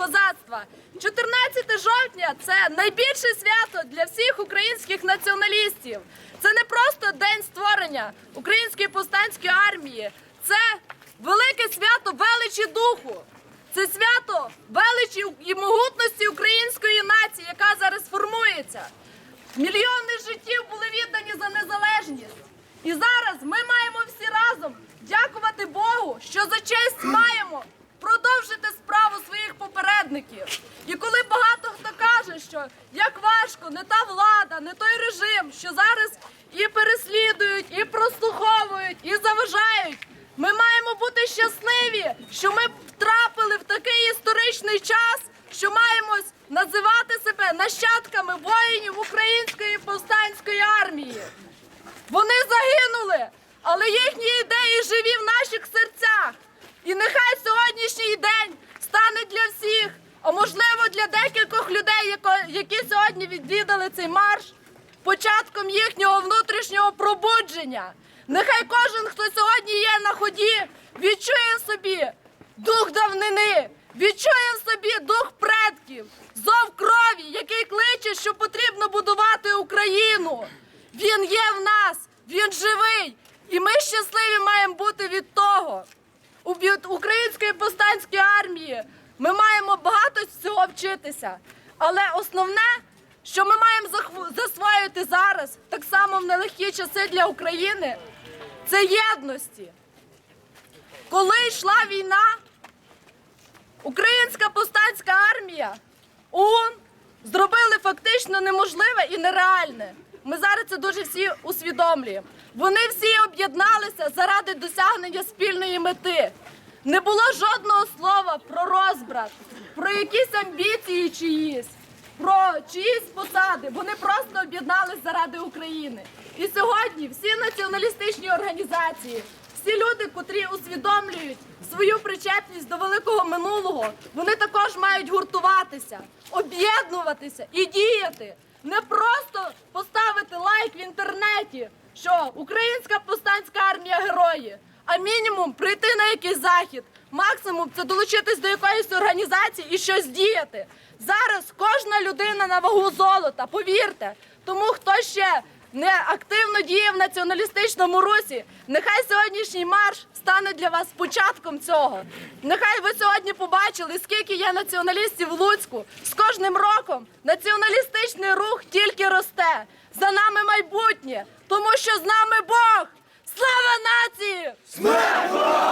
козацтва. 14 жовтня це найбільше свято для всіх українських націоналістів. Це не просто день створення української повстанської армії, це велике свято величі духу. Це свято величі і могутності української нації, яка зараз формується. Мільйони життів були віддані за незалежність. І зараз ми маємо всі разом дякувати Богу, що за честь своїх попередників. І коли багато хто каже, що як важко, не та влада, не той режим, що зараз і переслідують, і прослуховують, і заважають. Ми маємо бути щасливі, що ми втрапили в такий історичний час, що маємо називати себе нащадками воїнів української повстанської армії. Вони загинули, але їхні ідеї живі в наших серцях. І нехай сьогоднішній день а можливо для декількох людей, які сьогодні відвідали цей марш, початком їхнього внутрішнього пробудження. Нехай кожен, хто сьогодні є на ході, відчує в собі дух давнини, відчує в собі дух предків, зов крові, який кличе, що потрібно будувати Україну. Він є в нас, він живий, і ми щасливі маємо бути від того. У української повстанської армії ми маємо багато всього вчитися. Але основне, що ми маємо засвоїти зараз, так само в нелегкі часи для України, це єдності. Коли йшла війна, Українська повстанська армія ОУН зробили фактично неможливе і нереальне. Ми зараз це дуже всі усвідомлюємо. Вони всі об'єдналися заради досягнення спільної мети. Не було жодного слова про розбрат, про якісь амбіції чиїсь, про чиїсь посади. Вони просто об'єднались заради України. І сьогодні всі націоналістичні організації, всі люди, котрі усвідомлюють свою причетність до великого минулого, вони також мають гуртуватися, об'єднуватися і діяти. Не просто поставити лайк в інтернеті, що українська повстанська армія герої, а мінімум прийти на якийсь захід. Максимум це долучитись до якоїсь організації і щось діяти. Зараз кожна людина на вагу золота, повірте. Тому хто ще не активно діє в націоналістичному русі, нехай сьогоднішній марш стане для вас початком цього. Нехай ви сьогодні побачили, скільки є націоналістів в Луцьку. З кожним роком націоналістичний рух тільки росте. За нами майбутнє, тому що з нами Бог. Слава нації! Смерть!